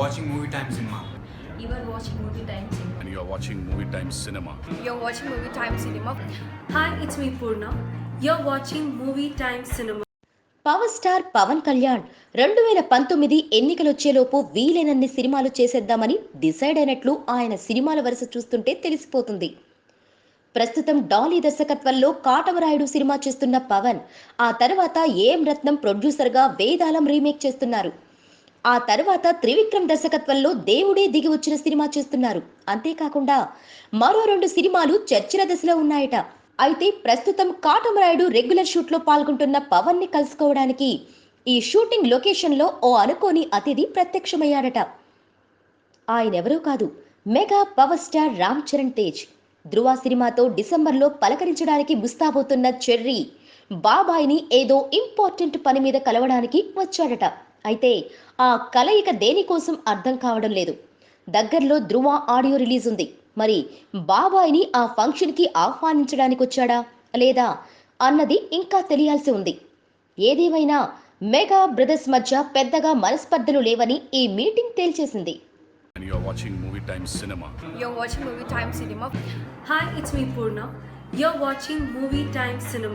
watching Movie Time Cinema. You are watching Movie Time Cinema. and you're watching Movie Time Cinema. You're watching Movie Time Cinema. Hi, it's me Purna. You're watching Movie Time Cinema. Power star Pawan Kalyan రెండు వేల పంతొమ్మిది ఎన్నికలొచ్చేలోపు వీలైనన్ని సినిమాలు చేసేద్దామని decide అయినట్లు ఆయన సినిమాల వరుస చూస్తుంటే తెలిసిపోతుంది ప్రస్తుతం డాలీ దర్శకత్వంలో కాటమరాయుడు సినిమా చేస్తున్న పవన్ ఆ తర్వాత ఏఎం రత్నం ప్రొడ్యూసర్గా వేదాలం రీమేక్ చేస్తున్నారు ఆ తర్వాత త్రివిక్రమ్ దర్శకత్వంలో దేవుడే దిగి వచ్చిన సినిమా చేస్తున్నారు. అంతేకాకుండా మరో రెండు సినిమాలు చర్చల దశలో ఉన్నాయట. అయితే ప్రస్తుతం కాటమరాయుడు రెగ్యులర్ షూట్లో పాల్గొంటున్న పవన్ని కలుసుకోవడానికి ఈ షూటింగ్ లొకేషన్లో ఓ అనుకోని అతిథి ప్రత్యక్షమయ్యాడట. ఆయనెవరూ కాదు mega power star Ram Charan Tej. Dhruva సినిమాతో డిసెంబర్లో పలకరించడానికి ముస్తాబోతున్న చెర్రీ బాబాయిని ఏదో ఇంపార్టెంట్ పని మీద కలవడానికి వచ్చాడట. అయితే ఆ కలయిక దేనికోసం అర్థం కావడం లేదు దగ్గరలో ధృవ ఆడియో రిలీజ్ ఉంది మరి బాబాయిని ఆ ఫంక్షన్కి ఆహ్వానించడానికి వచ్చాడా లేదా అన్నది ఇంకా తెలియాల్సి ఉంది ఏదేమైనా మెగా బ్రదర్స్ మధ్య పెద్దగా మనస్పర్ధలు లేవని ఈ మీటింగ్ తేల్చేసింది And you're watching Movie Time Cinema. You're watching Movie Time Cinema. Hi, it's me Purna. You're watching Movie Time Cinema.